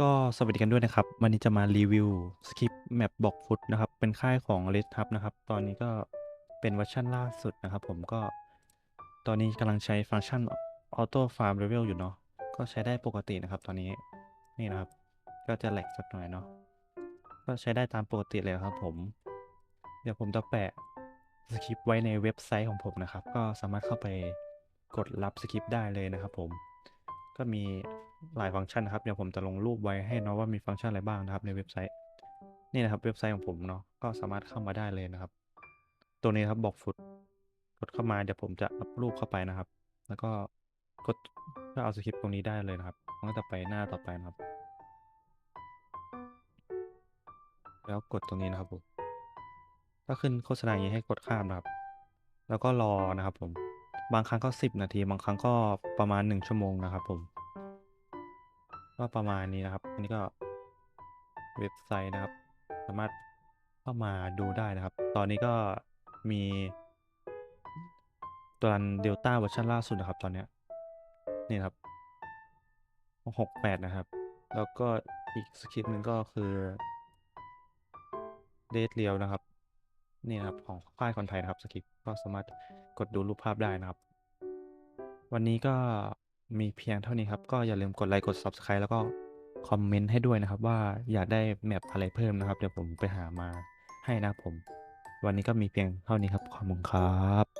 ก็สวัสดีกันด้วยนะครับ วันนี้จะมารีวิวสคริปต์แมปบอกฟุตนะครับ เป็นค่ายของ Red Hub นะครับ ตอนนี้ก็เป็นเวอร์ชันล่าสุดนะครับ ผมก็ ตอนนี้กำลังใช้ฟังก์ชัน Auto Farm Level อยู่เนาะก็ใช้ได้ปกตินะครับ ตอนนี้นี่นะครับ ก็จะแหลกสักหน่อยเนาะก็ใช้ได้ตามปกติเลยครับ ผม เดี๋ยวผมจะแปะสคริปต์ไว้ในเว็บไซต์ของผมนะครับ ก็สามารถเข้าไปกดรับสคริปต์ได้เลยนะครับ ผมก็มี หลายฟังก์ชันนะครับเดี๋ยวผมจะลงรูปไว้ให้เนาะว่ามีฟังก์ชันอะไรบ้างนะครับในเว็บไซต์ นี่นะครับเว็บไซต์ของผมเนาะก็สามารถเข้ามาได้เลยนะครับ ตัวนี้ครับบอกฟุตกดเข้ามาเดี๋ยวผมจะอัพรูปเข้าไปนะครับ แล้วก็กดก็เอาสคริปต์ตรงนี้ได้เลยนะครับมันก็จะไปหน้าต่อไปนะครับ แล้วกดตรงนี้นะครับผมก็ขึ้นโฆษณาอย่างนี้ให้กดข้ามนะครับ แล้วก็รอนะครับผมบางครั้งก็สิบนาที บางครั้งก็ประมาณหนึ่งชั่วโมงนะครับผม ก็ประมาณนี้นะครับ อันนี้ก็เว็บไซต์นะครับ สามารถเข้ามาดูได้นะครับ ตอนนี้ก็มีตัวรันเดลต้าเวอร์ชันล่าสุดนะครับ ตอนเนี้ยนี่ครับหกแปดนะครับ แล้วก็อีกสคริปต์หนึ่งก็คือเดทเรียวนะครับ นี่นะครับของค่ายคนไทยนะครับสคริปต์ก็สามารถกดดูรูปภาพได้นะครับ วันนี้ก็ มีเพียงเท่านี้ครับ ก็อย่าลืมกดไลค์กด Subscribe แล้วก็คอมเมนต์ให้ด้วยนะครับ ว่าอยากได้แมปอะไรเพิ่มนะครับ เดี๋ยวผมไปหามาให้นะผม วันนี้ก็มีเพียงเท่านี้ครับ ขอบคุณครับ